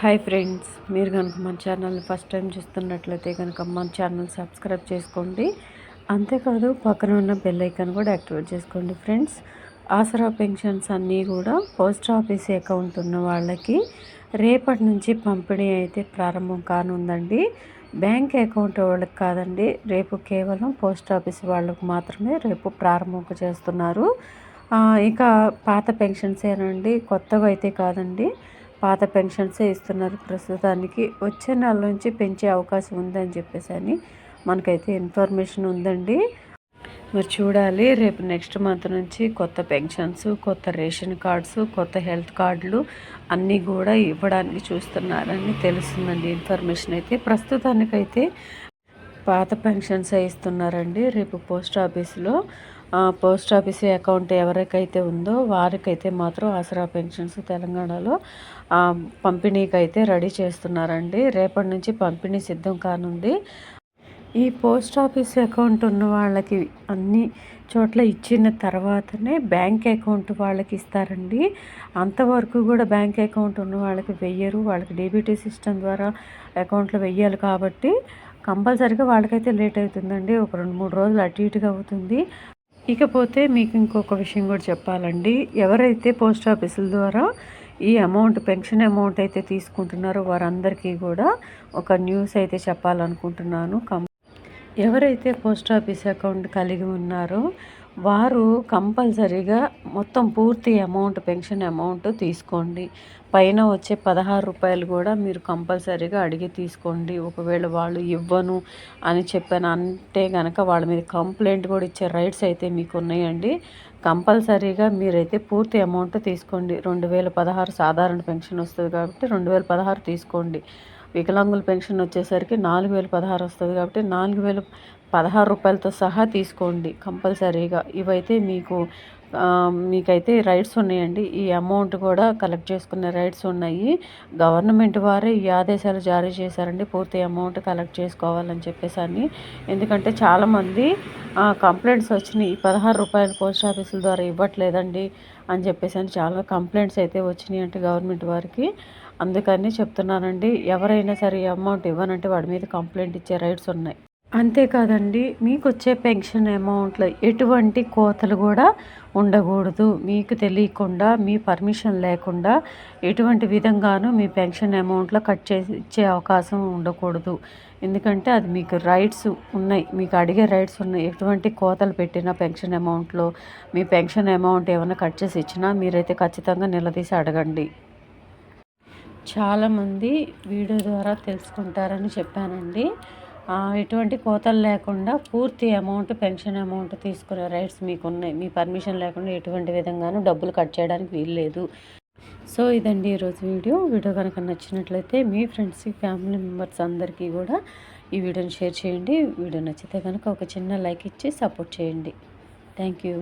Hi friends మీరు కనుక మన ఛానల్ని ఫస్ట్ టైం చూస్తున్నట్లయితే కనుక మన ఛానల్ సబ్స్క్రైబ్ చేసుకోండి. అంతేకాదు పక్కన ఉన్న బెల్ ఐకాన్ కూడా యాక్టివేట్ చేసుకోండి ఫ్రెండ్స్. ఆసరా పెన్షన్స్ అన్నీ కూడా పోస్ట్ ఆఫీస్ అకౌంట్ ఉన్న వాళ్ళకి రేపటి నుంచి పంపిణీ అయితే ప్రారంభం కానుందండి. బ్యాంక్ అకౌంట్ వాళ్ళకి కాదండి రేపు కేవలం పోస్ట్ ఆఫీస్ వాళ్ళకు మాత్రమే రేపు ప్రారంభం చేస్తున్నారు. ఇక పాత పెన్షన్స్ ఏనండి కొత్తగా అయితే కాదండి. పాత పెన్షన్సే ఇస్తున్నారు. ప్రస్తుతానికి వచ్చే నెల నుంచి పెంచే అవకాశం ఉందని చెప్పేసి అని మనకైతే ఇన్ఫర్మేషన్ ఉందండి. మరి చూడాలి రేపు నెక్స్ట్ మంత్ నుంచి కొత్త పెన్షన్స్ కొత్త రేషన్ కార్డ్స్ కొత్త హెల్త్ కార్డులు అన్నీ కూడా ఇవ్వడానికి చూస్తున్నారని తెలుస్తుందండి ఇన్ఫర్మేషన్ అయితే. ప్రస్తుతానికైతే పాత పెన్షన్స్ ఇస్తున్నారండి రేపు పోస్ట్ ఆఫీస్లో పోస్ట్ ఆఫీస్ అకౌంట్ ఎవరికైతే ఉందో వారికైతే మాత్రం ఆసరా పెన్షన్స్ తెలంగాణలో పంపిణీకి అయితే రెడీ చేస్తున్నారండి. రేపటి నుంచి పంపిణీ సిద్ధం కానుంది. ఈ పోస్ట్ ఆఫీస్ అకౌంట్ ఉన్న వాళ్ళకి అన్ని చోట్ల ఇచ్చిన తర్వాతనే బ్యాంక్ అకౌంట్ వాళ్ళకి ఇస్తారండి. అంతవరకు కూడా బ్యాంక్ అకౌంట్ ఉన్న వాళ్ళకి వెయ్యరు. వాళ్ళకి డీబీటీ సిస్టమ్ ద్వారా అకౌంట్లో వెయ్యాలి కాబట్టి కంపల్సరీగా వాళ్ళకైతే లేట్ అవుతుందండి. ఒక రెండు మూడు రోజులు అటు ఇటుగా అవుతుంది. ఇకపోతే మీకు ఇంకొక విషయం కూడా చెప్పాలండి. ఎవరైతే పోస్ట్ ఆఫీసుల ద్వారా ఈ అమౌంట్ పెన్షన్ అమౌంట్ అయితే తీసుకుంటున్నారో వారందరికీ కూడా ఒక న్యూస్ అయితే చెప్పాలనుకుంటున్నాను. కం ఎవరైతే పోస్ట్ ఆఫీస్ అకౌంట్ కలిగి ఉన్నారో వారు కంపల్సరీగా మొత్తం పూర్తి అమౌంట్ పెన్షన్ అమౌంట్ తీసుకోండి. పైన వచ్చే పదహారు రూపాయలు కూడా మీరు కంపల్సరీగా అడిగి తీసుకోండి. ఒకవేళ వాళ్ళు ఇవ్వను అని చెప్పాను అంటే కనుక వాళ్ళ మీద కంప్లైంట్ కూడా ఇచ్చే రైట్స్ అయితే మీకు ఉన్నాయండి. కంపల్సరీగా మీరైతే పూర్తి అమౌంట్ తీసుకోండి. రెండు వేల పదహారు సాధారణ పెన్షన్ వస్తుంది కాబట్టి రెండు వేల పదహారు తీసుకోండి. వికలాంగుల పెన్షన్ వచ్చేసరికి నాలుగు వేల పదహారు వస్తుంది కాబట్టి నాలుగు వేలు పదహారు రూపాయలతో సహా తీసుకోండి కంపల్సరీగా. ఇవైతే మీకు మీకైతే రైట్స్ ఉన్నాయండి. ఈ అమౌంట్ కూడా కలెక్ట్ చేసుకునే రైట్స్ ఉన్నాయి. గవర్నమెంట్ వారే ఈ ఆదేశాలు జారీ చేశారండి. పూర్తి అమౌంట్ కలెక్ట్ చేసుకోవాలని చెప్పేసి అని. ఎందుకంటే చాలామంది కంప్లైంట్స్ వచ్చినాయి. ఈ పదహారు రూపాయలు పోస్ట్ ఆఫీసుల ద్వారా ఇవ్వట్లేదండి అని చెప్పేసి అని చాలా కంప్లైంట్స్ అయితే వచ్చినాయి అంటే గవర్నమెంట్ వారికి. అందుకని చెప్తున్నానండి ఎవరైనా సరే అమౌంట్ ఇవ్వనంటే వాడి మీద కంప్లైంట్ ఇచ్చే రైట్స్ ఉన్నాయి. అంతేకాదండి మీకు వచ్చే పెన్షన్ అమౌంట్లో ఎటువంటి కోతలు కూడా ఉండకూడదు. మీకు తెలియకుండా మీ పర్మిషన్ లేకుండా ఎటువంటి విధంగానూ మీ పెన్షన్ అమౌంట్లో కట్ చేసి ఇచ్చే అవకాశం ఉండకూడదు. ఎందుకంటే అది మీకు రైట్స్ ఉన్నాయి. మీకు అడిగే రైట్స్ ఉన్నాయి. ఎటువంటి కోతలు పెట్టినా పెన్షన్ అమౌంట్లో మీ పెన్షన్ అమౌంట్ ఏమైనా కట్ చేసి ఇచ్చినా మీరైతే ఖచ్చితంగా నిలదీసి అడగండి. చాలామంది వీడియో ద్వారా తెలుసుకుంటారని చెప్పానండి. ఎటువంటి కోతలు లేకుండా పూర్తి అమౌంట్ పెన్షన్ అమౌంట్ తీసుకునే రైట్స్ మీకు ఉన్నాయి మీ పర్మిషన్ లేకుండా ఎటువంటి విధంగానూ డబ్బులు కట్ చేయడానికి వీల్లేదు. సో ఇదండి ఈరోజు వీడియో. వీడియో కనుక నచ్చినట్లయితే మీ ఫ్రెండ్స్ ఫ్యామిలీ మెంబర్స్ అందరికీ కూడా ఈ వీడియోని షేర్ చేయండి. వీడియో నచ్చితే కనుక ఒక చిన్న లైక్ ఇచ్చి సపోర్ట్ చేయండి. Thank you.